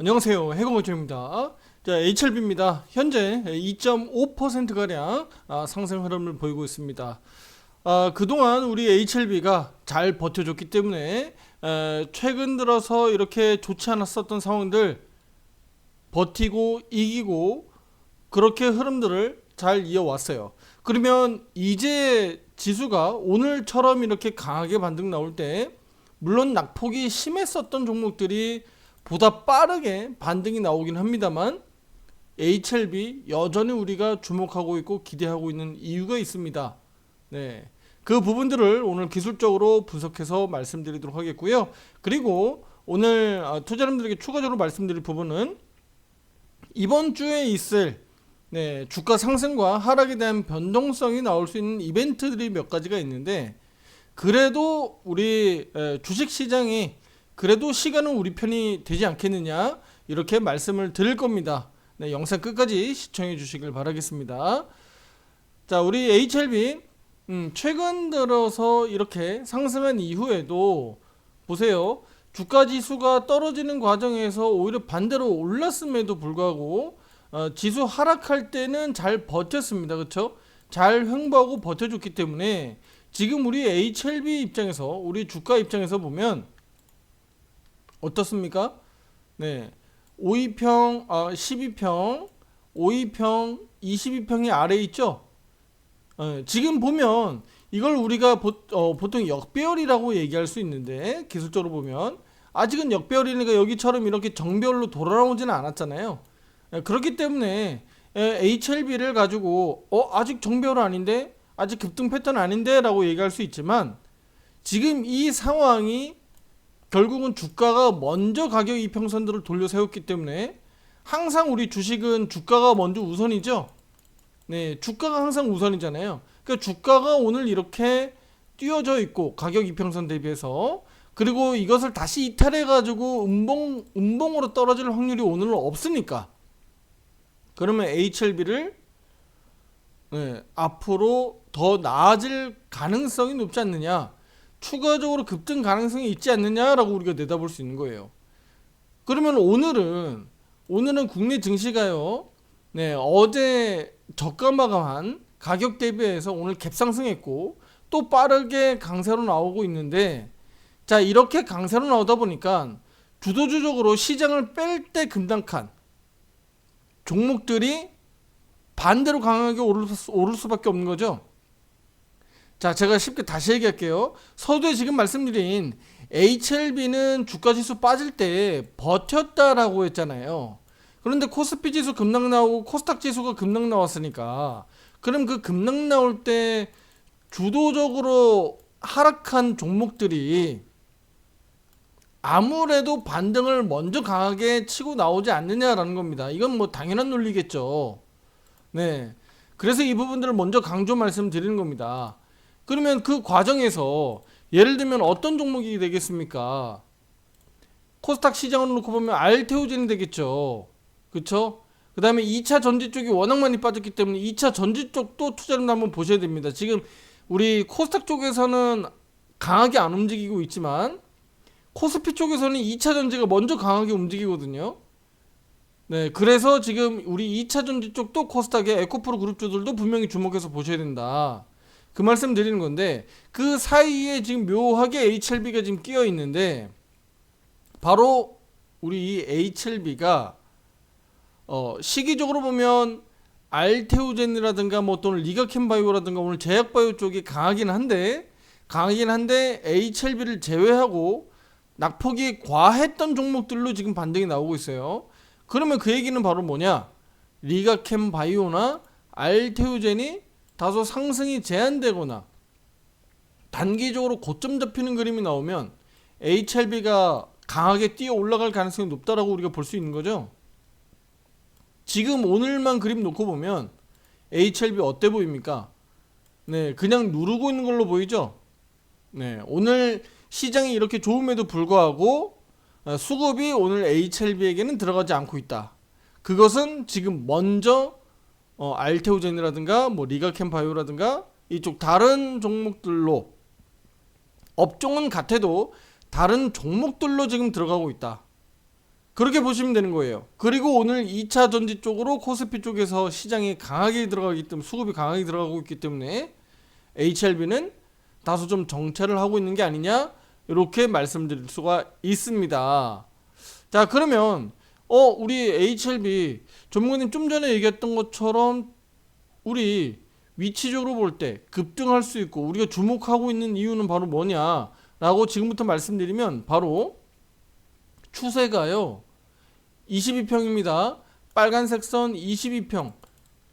안녕하세요. 해공호초입니다. 자, HLB입니다. 현재 2.5%가량 아, 상승 흐름을 보이고 있습니다. 아, 그동안 우리 HLB가 잘 버텨줬기 때문에 에, 최근 들어서 이렇게 좋지 않았었던 상황들 버티고 이기고 그렇게 흐름들을 잘 이어왔어요. 그러면 이제 지수가 오늘처럼 이렇게 강하게 반등 나올 때 물론 낙폭이 심했었던 종목들이 보다 빠르게 반등이 나오긴 합니다만 HLB 여전히 우리가 주목하고 있고 기대하고 있는 이유가 있습니다. 네. 그 부분들을 오늘 기술적으로 분석해서 말씀드리도록 하겠고요. 그리고 오늘 아, 투자자분들에게 추가적으로 말씀드릴 부분은 이번 주에 있을 네, 주가 상승과 하락에 대한 변동성이 나올 수 있는 이벤트들이 몇 가지가 있는데 그래도 우리 에, 주식 시장이 그래도 시간은 우리 편이 되지 않겠느냐 이렇게 말씀을 드릴 겁니다. 네, 영상 끝까지 시청해 주시길 바라겠습니다. 자, 우리 HLB 음, 최근 들어서 이렇게 상승한 이후에도 보세요. 주가 지수가 떨어지는 과정에서 오히려 반대로 올랐음에도 불구하고 어, 지수 하락할 때는 잘 버텼습니다. 그렇죠? 잘 횡보하고 버텨줬기 때문에 지금 우리 HLB 입장에서 우리 주가 입장에서 보면 어떻습니까? 네. 5위평, 아, 12평, 5위평, 22평이 아래에 있죠? 어, 지금 보면 이걸 우리가 보, 어, 보통 역배열이라고 얘기할 수 있는데 기술적으로 보면 아직은 역배열이니까 여기처럼 이렇게 정배열로 돌아오지는 않았잖아요. 예, 그렇기 때문에 예, HLB를 가지고 어 아직 정배열 아닌데 아직 급등 패턴 아닌데라고 얘기할 수 있지만 지금 이 상황이 결국은 주가가 먼저 가격 이평선들을 돌려 세웠기 때문에 항상 우리 주식은 주가가 먼저 우선이죠. 네, 주가가 항상 우선이잖아요. 그러니까 주가가 오늘 이렇게 뛰어져 있고 가격 이평선 대비해서 그리고 이것을 다시 이탈해 가지고 음봉 음봉으로 떨어질 확률이 오늘은 없으니까 그러면 HLB를 네, 앞으로 더 나아질 가능성이 높지 않느냐 추가적으로 급등 가능성이 있지 않느냐라고 우리가 내다볼 수 있는 거예요. 그러면 오늘은 오늘은 국내 증시가요. 네, 어제 저가 마감한 가격 대비해서 오늘 갭상승했고 또 빠르게 강세로 나오고 있는데 자 이렇게 강세로 나오다 보니까 주도주적으로 시장을 뺄때 급락한 종목들이 반대로 강하게 오를, 수- 오를 수밖에 없는 거죠. 자, 제가 쉽게 다시 얘기할게요. 서두에 지금 말씀드린 HLB는 주가 지수 빠질 때 버텼다라고 했잖아요. 그런데 코스피 지수 급락 나오고 코스닥 지수가 급락 나왔으니까 그럼 그 급락 나올 때 주도적으로 하락한 종목들이 아무래도 반등을 먼저 강하게 치고 나오지 않느냐라는 겁니다. 이건 뭐 당연한 논리겠죠. 네. 그래서 이 부분들을 먼저 강조 말씀드리는 겁니다. 그러면 그 과정에서 예를 들면 어떤 종목이 되겠습니까? 코스닥 시장을 놓고 보면 알테오젠이 되겠죠. 그쵸? 그 다음에 2차 전지 쪽이 워낙 많이 빠졌기 때문에 2차 전지 쪽도 투자를 한번 보셔야 됩니다. 지금 우리 코스닥 쪽에서는 강하게 안 움직이고 있지만 코스피 쪽에서는 2차 전지가 먼저 강하게 움직이거든요. 네, 그래서 지금 우리 2차 전지 쪽도 코스닥의 에코프로 그룹주들도 분명히 주목해서 보셔야 된다. 그 말씀 드리는 건데 그 사이에 지금 묘하게 HLB가 지금 끼어 있는데 바로 우리 이 HLB가 어, 시기적으로 보면 알테오젠이라든가 뭐 또는 리가캠바이오라든가 오늘 제약바이오 쪽이 강하긴 한데 강하긴 한데 HLB를 제외하고 낙폭이 과했던 종목들로 지금 반등이 나오고 있어요. 그러면 그 얘기는 바로 뭐냐? 리가캠 바이오나 알테오젠이 다소 상승이 제한되거나 단기적으로 고점 잡히는 그림이 나오면 HLB가 강하게 뛰어 올라갈 가능성이 높다라고 우리가 볼 수 있는 거죠. 지금 오늘만 그림 놓고 보면 HLB 어때 보입니까? 네, 그냥 누르고 있는 걸로 보이죠? 네, 오늘 시장이 이렇게 좋음에도 불구하고 어, 수급이 오늘 HLB에게는 들어가지 않고 있다. 그것은 지금 먼저 어, 알테오젠이라든가 뭐 리가캠바이오라든가 이쪽 다른 종목들로 업종은 같아도 다른 종목들로 지금 들어가고 있다. 그렇게 보시면 되는 거예요. 그리고 오늘 2차 전지 쪽으로 코스피 쪽에서 시장이 강하게 들어가기 때문에 수급이 강하게 들어가고 있기 때문에 HLB는 다소 좀 정체를 하고 있는 게 아니냐 이렇게 말씀드릴 수가 있습니다. 자 그러면 어 우리 HLB 전문가님 좀 전에 얘기했던 것처럼 우리 위치적으로 볼 때 급등할 수 있고 우리가 주목하고 있는 이유는 바로 뭐냐라고 지금부터 말씀드리면 바로 추세가요 22평입니다. 빨간색 선 22평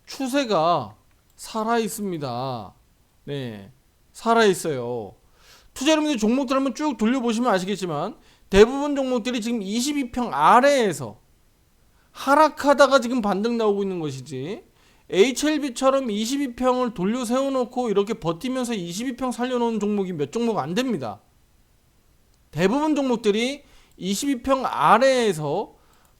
추세가 살아 있습니다. 네, 살아 있어요. 투자 여러분들 종목들 한번 쭉 돌려보시면 아시겠지만 대부분 종목들이 지금 22평 아래에서 하락하다가 지금 반등 나오고 있는 것이지 HLB처럼 22평을 돌려 세워놓고 이렇게 버티면서 22평 살려놓은 종목이 몇 종목 안 됩니다. 대부분 종목들이 22평 아래에서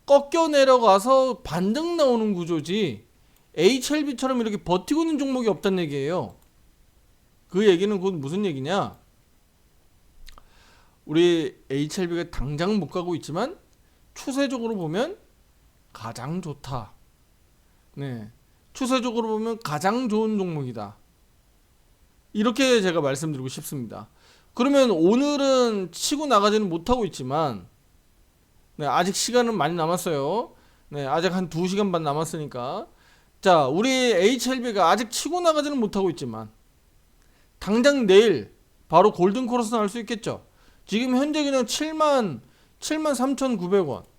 꺾여 내려가서 반등 나오는 구조지 HLB처럼 이렇게 버티고 있는 종목이 없다는 얘기예요. 그 얘기는 곧 무슨 얘기냐? 우리 HLB가 당장 못 가고 있지만 추세적으로 보면 가장 좋다. 네. 추세적으로 보면 가장 좋은 종목이다. 이렇게 제가 말씀드리고 싶습니다. 그러면 오늘은 치고 나가지는 못하고 있지만 네, 아직 시간은 많이 남았어요. 네, 아직 한 2시간 반 남았으니까 자, 우리 HLB가 아직 치고 나가지는 못하고 있지만 당장 내일 바로 골든 코러스 나올 수 있겠죠. 지금 현재 그냥 7만 7만 3,900원.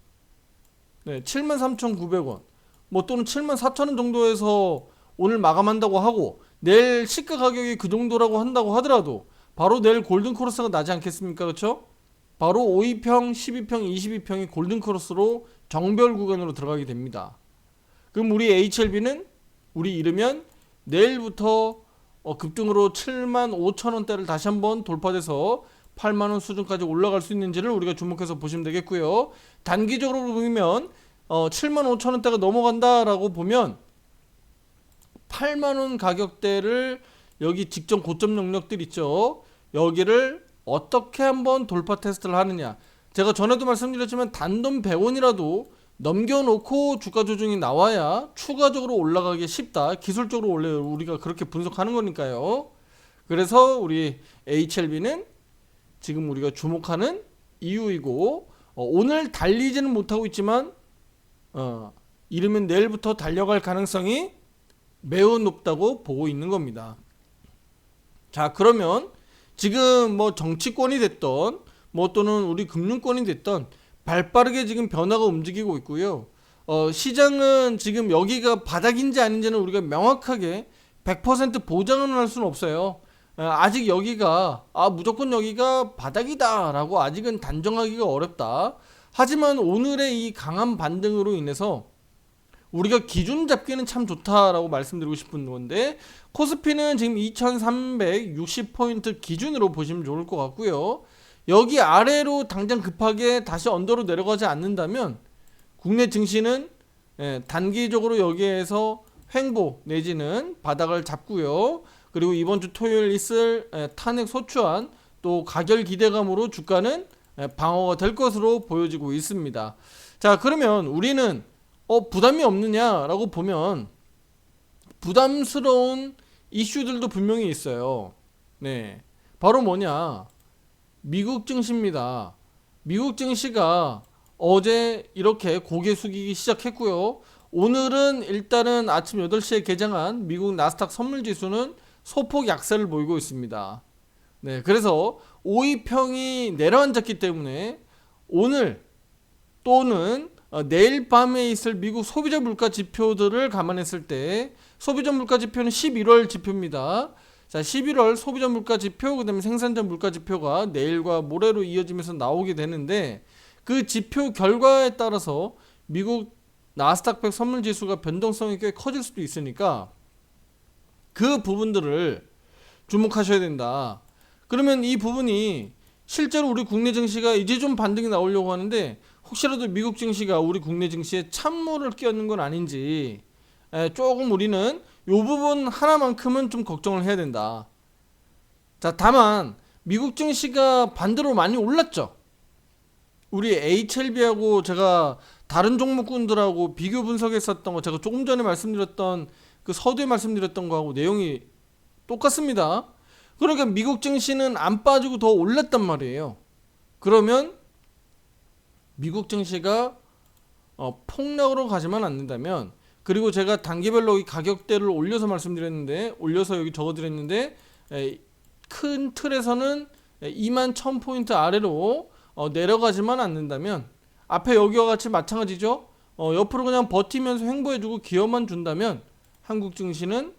네, 7만 3,900원. 뭐 또는 7만 4천원 정도에서 오늘 마감한다고 하고 내일 시가 가격이 그 정도라고 한다고 하더라도 바로 내일 골든 코러스가 나지 않겠습니까? 그렇죠? 바로 5위평, 12평, 22평이 골든 크로스로 정별 구간으로 들어가게 됩니다. 그럼 우리 HLB는 우리 이르면 내일부터 어, 급등으로 7만 5천 원대를 다시 한번 돌파돼서 8만 원 수준까지 올라갈 수 있는지를 우리가 주목해서 보시면 되겠고요. 단기적으로 보면 어, 7만 5천 원대가 넘어간다라고 보면 8만 원 가격대를 여기 직전 고점 영역들 있죠. 여기를 어떻게 한번 돌파 테스트를 하느냐. 제가 전에도 말씀드렸지만 단돈 100원이라도 넘겨놓고 주가 조정이 나와야 추가적으로 올라가기 쉽다. 기술적으로 원래 우리가 그렇게 분석하는 거니까요. 그래서 우리 HLB는 지금 우리가 주목하는 이유이고 어, 오늘 달리지는 못하고 있지만 어, 이르면 내일부터 달려갈 가능성이 매우 높다고 보고 있는 겁니다. 자 그러면 지금 뭐 정치권이 됐던 뭐 또는 우리 금융권이 됐던 발빠르게 지금 변화가 움직이고 있고요. 어, 시장은 지금 여기가 바닥인지 아닌지는 우리가 명확하게 100% 보장은 할 수는 없어요. 어, 아직 여기가 아 무조건 여기가 바닥이다라고 아직은 단정하기가 어렵다. 하지만 오늘의 이 강한 반등으로 인해서 우리가 기준 잡기는 참 좋다라고 말씀드리고 싶은 건데 코스피는 지금 2360포인트 기준으로 보시면 좋을 것 같고요. 여기 아래로 당장 급하게 다시 언더로 내려가지 않는다면 국내 증시는 예, 단기적으로 여기에서 횡보 내지는 바닥을 잡고요. 그리고 이번 주 토요일 있을 예, 탄핵 소추안 또 가결 기대감으로 주가는 예, 방어가 될 것으로 보여지고 있습니다. 자, 그러면 우리는 어, 부담이 없느냐라고 보면 부담스러운 이슈들도 분명히 있어요. 네. 바로 뭐냐? 미국 증시입니다. 미국 증시가 어제 이렇게 고개 숙이기 시작했고요. 오늘은 일단은 아침 8시에 개장한 미국 나스닥 선물 지수는 소폭 약세를 보이고 있습니다. 네. 그래서 5위평이 내려앉았기 때문에 오늘 또는 어, 내일 밤에 있을 미국 소비자 물가 지표들을 감안했을 때 소비자 물가 지표는 11월 지표입니다. 자, 11월 소비자 물가 지표 그다음에 생산자 물가 지표가 내일과 모레로 이어지면서 나오게 되는데 그 지표 결과에 따라서 미국 나스닥 100 선물 지수가 변동성이 꽤 커질 수도 있으니까 그 부분들을 주목하셔야 된다. 그러면 이 부분이 실제로 우리 국내 증시가 이제 좀 반등이 나오려고 하는데 혹시라도 미국 증시가 우리 국내 증시에 찬물을 끼얹는 건 아닌지 에, 조금 우리는 요 부분 하나만큼은 좀 걱정을 해야 된다. 자, 다만 미국 증시가 반대로 많이 올랐죠. 우리 HLB하고 제가 다른 종목군들하고 비교 분석했었던 거 제가 조금 전에 말씀드렸던 그 서두에 말씀드렸던 거하고 내용이 똑같습니다. 그러니까 미국 증시는 안 빠지고 더 올랐단 말이에요. 그러면 미국 증시가 어, 폭락으로 가지만 않는다면 그리고 제가 단계별로 이 가격대를 올려서 말씀드렸는데 올려서 여기 적어드렸는데 에, 큰 틀에서는 2만 1000포인트 아래로 어, 내려가지만 않는다면 앞에 여기와 같이 마찬가지죠. 어, 옆으로 그냥 버티면서 횡보해주고 기여만 준다면 한국 증시는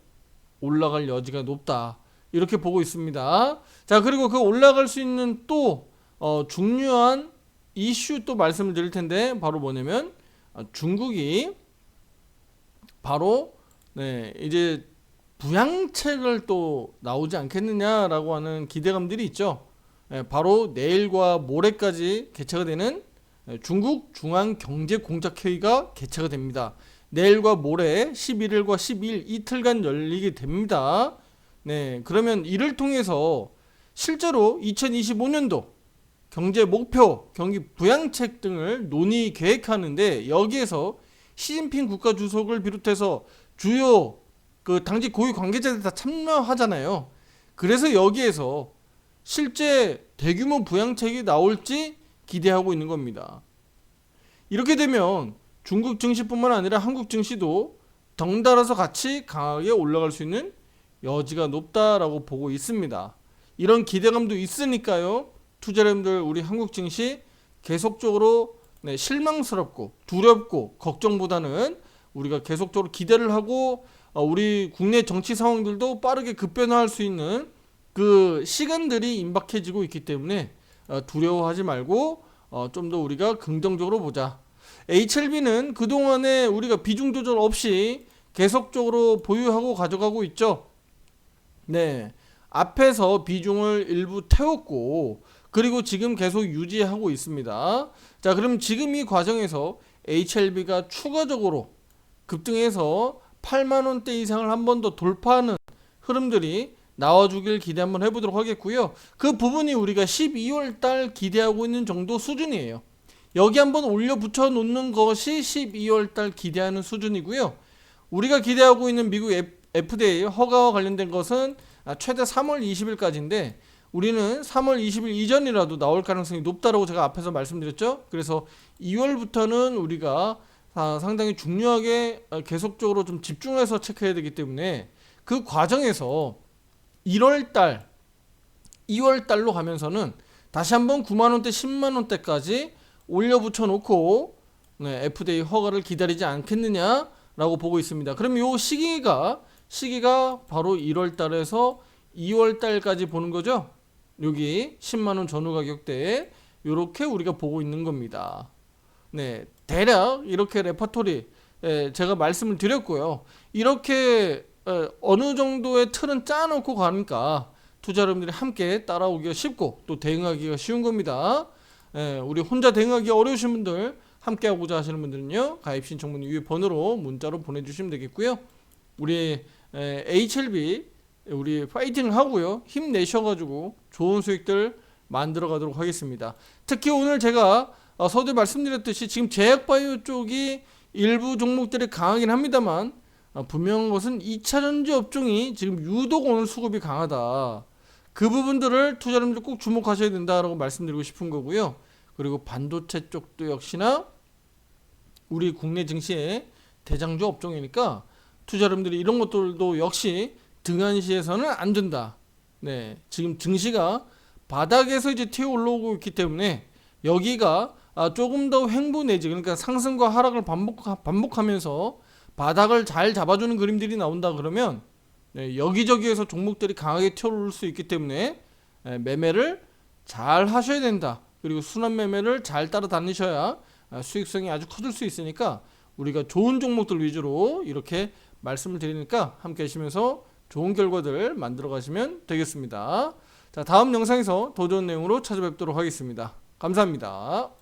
올라갈 여지가 높다. 이렇게 보고 있습니다. 자 그리고 그 올라갈 수 있는 또 어, 중요한 이슈 또 말씀을 드릴 텐데 바로 뭐냐면 아, 중국이 바로 네 이제 부양책을 또 나오지 않겠느냐라고 하는 기대감들이 있죠. 예, 바로 내일과 모레까지 개최가 되는 예, 중국 중앙 경제 공작 회의가 개최가 됩니다. 내일과 모레 11일과 12일 이틀간 열리게 됩니다. 네, 그러면 이를 통해서 실제로 2025년도 경제 목표, 경기 부양책 등을 논의 계획하는데 여기에서 시진핑 국가 주석을 비롯해서 주요 그 당직 고위 관계자들 다 참여하잖아요. 그래서 여기에서 실제 대규모 부양책이 나올지 기대하고 있는 겁니다. 이렇게 되면 중국 증시뿐만 아니라 한국 증시도 덩달아서 같이 강하게 올라갈 수 있는 여지가 높다라고 보고 있습니다. 이런 기대감도 있으니까요. 투자자분들 우리 한국 증시 계속적으로 네, 실망스럽고 두렵고 걱정보다는 우리가 계속적으로 기대를 하고 어, 우리 국내 정치 상황들도 빠르게 급변화할 수 있는 그 시간들이 임박해지고 있기 때문에 어, 두려워하지 말고 어, 좀더 우리가 긍정적으로 보자. HLB는 그동안에 우리가 비중 조절 없이 계속적으로 보유하고 가져가고 있죠. 네. 앞에서 비중을 일부 태웠고 그리고 지금 계속 유지하고 있습니다. 자, 그럼 지금 이 과정에서 HLB가 추가적으로 급등해서 8만 원대 이상을 한 번 더 돌파하는 흐름들이 나와주길 기대 한번 해보도록 하겠고요. 그 부분이 우리가 12월 달 기대하고 있는 정도 수준이에요. 여기 한번 올려 붙여 놓는 것이 12월 달 기대하는 수준이고요. 우리가 기대하고 있는 미국 FDA 허가와 관련된 것은 최대 3월 20일까지인데 우리는 3월 20일 이전이라도 나올 가능성이 높다라고 제가 앞에서 말씀드렸죠. 그래서 2월부터는 우리가 아, 상당히 중요하게 어, 계속적으로 좀 집중해서 체크해야 되기 때문에 그 과정에서 1월 달, 2월 달로 가면서는 다시 한번 9만 원대, 10만 원대까지 올려 붙여 놓고 네, FDA 허가를 기다리지 않겠느냐라고 보고 있습니다. 그럼 요 시기가 시기가 바로 1월 달에서 2월 달까지 보는 거죠. 여기 10만 원 전후 가격대에 이렇게 우리가 보고 있는 겁니다. 네, 대략 이렇게 레퍼토리 예, 제가 말씀을 드렸고요. 이렇게 예, 어느 정도의 틀은 짜놓고 가니까 투자 여러분들이 함께 따라오기가 쉽고 또 대응하기가 쉬운 겁니다. 예, 우리 혼자 대응하기 어려우신 분들 함께 하고자 하시는 분들은요 가입 신청 문의 위에 번호로 문자로 보내주시면 되겠고요. 우리 에, HLB 우리 파이팅을 하고요 힘내셔가지고 좋은 수익들 만들어 가도록 하겠습니다. 특히 오늘 제가 어, 서두에 말씀드렸듯이 지금 제약바이오 쪽이 일부 종목들이 강하긴 합니다만 어, 분명한 것은 2차 전지 업종이 지금 유독 오늘 수급이 강하다. 그 부분들을 투자자분들 꼭 주목하셔야 된다라고 말씀드리고 싶은 거고요. 그리고 반도체 쪽도 역시나 우리 국내 증시의 대장주 업종이니까 투자자분들이 이런 것들도 역시 등한시에서는 안 된다. 네, 지금 증시가 바닥에서 이제 튀어 올라오고 있기 때문에 여기가 아, 조금 더 횡보 내지 그러니까 상승과 하락을 반복 반복하면서 바닥을 잘 잡아주는 그림들이 나온다 그러면 네, 여기저기에서 종목들이 강하게 튀어오를 수 있기 때문에 네, 매매를 잘 하셔야 된다. 그리고 순환 매매를 잘 따라다니셔야 아, 수익성이 아주 커질 수 있으니까 우리가 좋은 종목들 위주로 이렇게 말씀을 드리니까 함께 하시면서 좋은 결과들 만들어 가시면 되겠습니다. 자, 다음 영상에서 더 좋은 내용으로 찾아뵙도록 하겠습니다. 감사합니다.